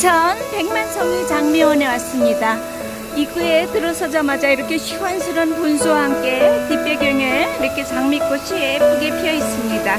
인천 백만성리 장미원에 왔습니다. 입구에 들어서자마자 이렇게 시원스러운 분수와 함께 뒷배경에 이렇게 장미꽃이 예쁘게 피어 있습니다.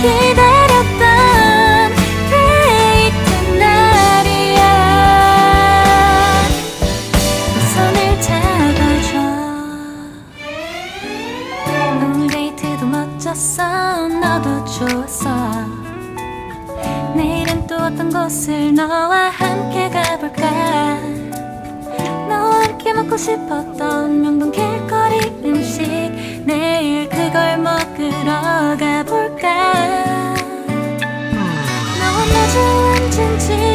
기다렸던 데이트 날이야. 손을 잡아줘. 오늘 데이트도 멋졌어. 너도 좋았어. 내일은 또 어떤 곳을 너와 함께 가볼까? 너와 함께 먹고 싶었던 명동 길거리 음식. 내일 걸 먹으러 가볼까? 너 혼자 좋은 찐친